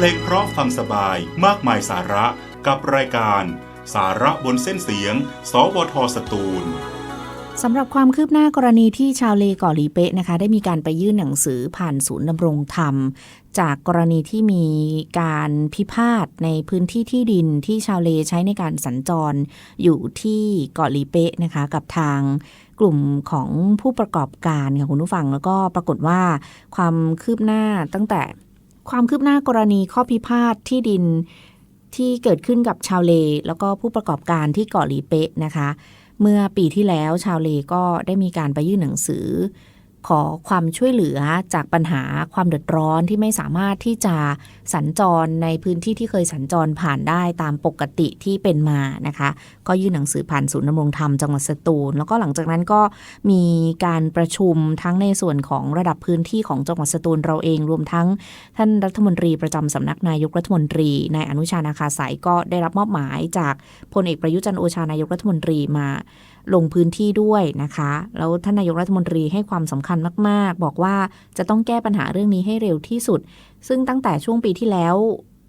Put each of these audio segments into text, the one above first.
เพลงเพราะฟังสบายมากมายสาระกับรายการ สาระบนเส้นเสียง สวทสตูลสำหรับความคืบหน้ากรณีที่ชาวเลเกาะหลีเป๊ะนะคะ ได้มีการไปยื่นหนังสือผ่านศูนย์ดำรงธรรม จากกรณีที่มีการพิพาทในพื้นที่ที่ดินที่ชาวเลใช้ในการสัญจร อยู่ที่เกาะลีเป๊ะนะคะ กับทางกลุ่มของผู้ประกอบการค่ะคุณผู้ฟังแล้วก็ปรากฏว่าความคืบหน้าตั้งแต่ ความคืบหน้ากรณีข้อพิพาทที่ดินที่เกิดขึ้นกับชาวเล แล้วก็ผู้ประกอบการที่เกาะหลีเป๊ะนะคะ เมื่อปีที่แล้วชาวเลก็ได้มีการไปยื่นหนังสือ ขอความช่วยเหลือจากปัญหาความเดือดร้อนที่ไม่สามารถที่จะสัญจรในพื้นที่ที่เคยสัญจรผ่านได้ตามปกติที่เป็นมานะคะ ก็ยื่นหนังสือผ่านศูนย์ดำรงธรรมจังหวัดสตูล แล้วก็หลังจากนั้นก็มีการประชุมทั้งในส่วนของระดับพื้นที่ของจังหวัดสตูลเราเองรวมทั้งท่านรัฐมนตรีประจำสำนักนายกรัฐมนตรีนายอนุชานาคาสายก็ได้รับมอบหมายจากพลเอกประยุจันโอชานายกรัฐมนตรีมาลงพื้นที่ด้วยนะคะ แล้วท่านนายกรัฐมนตรีให้ความสำคัญมาก ๆ บอกว่าจะต้องแก้ปัญหาเรื่องนี้ให้เร็วที่สุด ซึ่งตั้งแต่ช่วงปีที่แล้ว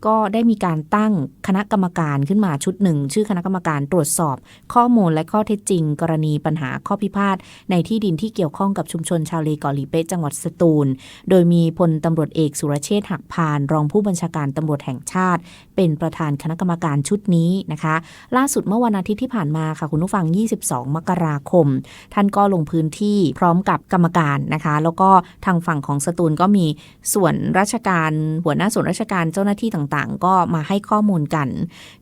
ก็ได้มีการตั้งคณะกรรมการขึ้นมาชุดหนึ่ง ชื่อคณะกรรมการตรวจสอบ ข้อมูลและข้อเท็จจริง กรณีปัญหาข้อพิพาทในที่ดินที่เกี่ยวข้องกับชุมชนชาวเลเกาะหลีเป๊ะจังหวัดสตูล โดยมีพลตำรวจเอกสุรเชษฐ์หักพาน รองผู้บัญชาการตำรวจแห่งชาติ เป็นประธานคณะกรรมการชุดนี้นะคะ ล่าสุดเมื่อวันอาทิตย์ที่ผ่านมาค่ะคุณผู้ฟัง 22 มกราคม ท่านก็ลงพื้นที่พร้อมกับกรรมการนะคะ แล้วก็ทางฝั่งของสตูลก็มีส่วนราชการหัวหน้าส่วนราชการเจ้าหน้าที่ต่างๆ ก็มาให้ข้อมูลกัน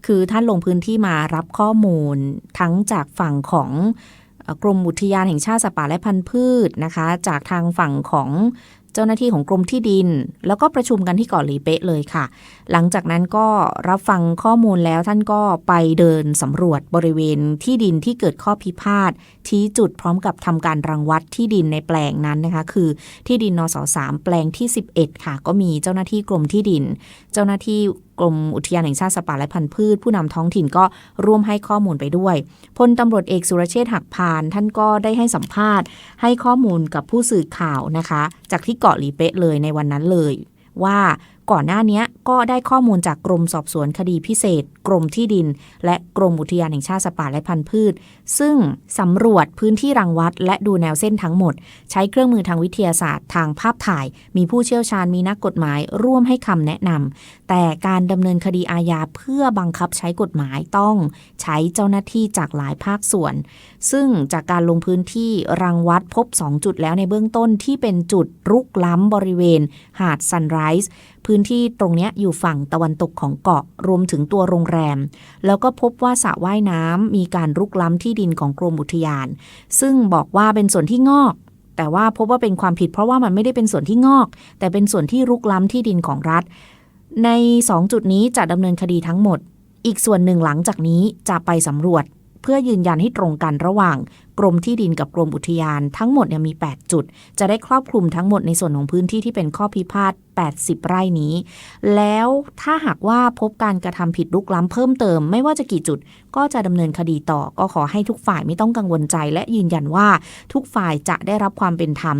คือท่านลงพื้นที่มารับข้อมูลทั้งจากฝั่งของกรมอุทยานแห่งชาติสัตว์ป่าและพันธุ์พืชนะคะ จากทางฝั่งของ เจ้าหน้าที่ของกรมที่ดิน แล้วก็ประชุมกันที่เกาะหลีเป๊ะเลยค่ะ หลังจากนั้นก็รับฟังข้อมูลแล้วท่านก็ไปเดินสำรวจบริเวณที่ดินที่เกิดข้อพิพาทชี้จุดพร้อมกับทำการรังวัดที่ดินในแปลงนั้นนะคะ คือที่ดินนสสามแปลงที่ 11 ค่ะ ก็มีเจ้าหน้าที่กรมที่ดิน เจ้าหน้าที่ กรมอุทยานแห่งชาติสัตว์ป่าและพันธุ์พืช ผู้นำท้องถิ่นก็ร่วมให้ข้อมูลไปด้วยพลตำรวจเอกสุรเชษฐ์หักพาน ท่านก็ได้ให้สัมภาษณ์ ให้ข้อมูลกับผู้สื่อข่าวนะคะ จากที่เกาะหลีเป๊ะเลยในวันนั้นเลย ว่า ก่อนหน้านี้ก็ได้ข้อมูลจากกรมสอบสวนคดีพิเศษ กรมที่ดิน และกรมอุทยานแห่งชาติสัตว์ป่าและพันธุ์พืช ซึ่งสำรวจพื้นที่รังวัด และดูแนวเส้นทั้งหมด ใช้เครื่องมือทางวิทยาศาสตร์ ทางภาพถ่าย มีผู้เชี่ยวชาญมีนักกฎหมาย ร่วมให้คำแนะนำแต่การดำเนินคดีอาญาเพื่อบังคับใช้กฎหมายต้องใช้เจ้าหน้าที่จากหลายภาคส่วน ซึ่งจากการลงพื้นที่รังวัดพบ 2 จุดแล้วในเบื้องต้นที่เป็นจุดรุกล้ำบริเวณ หาดซันไรส์ พื้นที่ตรงนี้อยู่ฝั่งตะวันตกของเกาะรวมถึงตัวโรงแรม แล้วก็พบว่าสระว่ายน้ำมีการรุกล้ำที่ดินของกรมอุทยาน ซึ่งบอกว่าเป็นส่วนที่งอก แต่ว่าพบว่าเป็นความผิดเพราะว่ามันไม่ได้เป็นส่วนที่งอก แต่เป็นส่วนที่รุกล้ำที่ดินของรัฐ ใน 2 จุดนี้จะดำเนินคดีทั้งหมด อีกส่วนหนึ่งหลังจากนี้จะไปสำรวจ เพื่อยืนยันให้ตรงกันระหว่าง กรมที่ดินกับกรมอุทยานทั้งหมดเนี่ยมี 8 จุด จะได้ครอบคลุมทั้งหมดในส่วนของพื้นที่ที่เป็นข้อพิพาท80 ไร่นี้ แล้วถ้าหากว่าพบการกระทำผิดลุกล้ำเพิ่มเติม ไม่ว่าจะกี่จุดก็จะดำเนินคดีต่อ ก็ขอให้ทุกฝ่ายไม่ต้องกังวลใจ และยืนยันว่าทุกฝ่ายจะได้รับความเป็นธรรม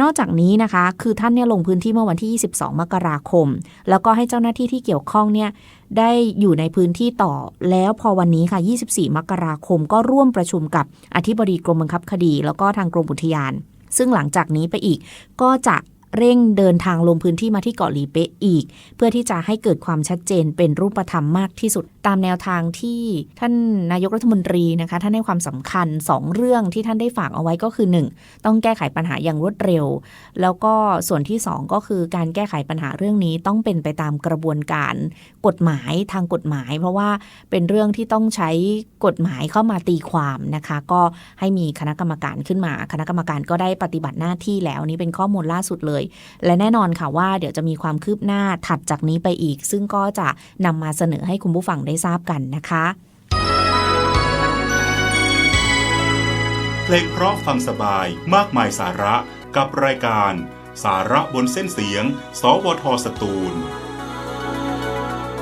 นอกจากนี้นะคะ คือท่านเนี่ยลงพื้นที่เมื่อวันที่ 22 มกราคม แล้วก็ให้เจ้าหน้าที่ที่เกี่ยวข้องเนี่ยได้อยู่ในพื้นที่ต่อแล้วพอวันนี้ค่ะ 24 มกราคม ก็ร่วมประชุมกับอธิบดีกรมบังคับคดี แล้วก็ทางกรมอุทยาน ซึ่งหลังจากนี้ไปอีกก็จะ เร่งเดินทางลงพื้นที่มาที่เกาะหลีเป๊ะอีก เพื่อที่จะให้เกิดความชัดเจนเป็นรูปธรรมมากที่สุด ตามแนวทางที่ท่านนายกรัฐมนตรีนะคะท่านให้ความสำคัญ 2 เรื่องที่ท่านได้ฝากเอาไว้ก็คือ 1. ต้องแก้ไขปัญหาอย่างรวดเร็ว แล้วก็ส่วนที่ 2 ก็คือการแก้ไขปัญหาเรื่องนี้ต้องเป็นไปตามกระบวนการกฎหมายทางกฎหมาย เพราะว่าเป็นเรื่องที่ต้องใช้กฎหมายเข้ามาตีความนะคะ ก็ให้มีคณะกรรมการขึ้นมา คณะกรรมการก็ได้ปฏิบัติหน้าที่แล้วนี่เป็นข้อมูลล่าสุดเลยและแน่นอนค่ะว่าเดี๋ยวจะมีความคืบหน้าถัดจากนี้ไปอีก ซึ่งก็จะนำมาเสนอให้คุณผู้ฟังได้ทราบกันนะคะเพลงเพราะฟังสบายมากมายสาระกับรายการ สาระบนเส้นเสียง สวทสตูล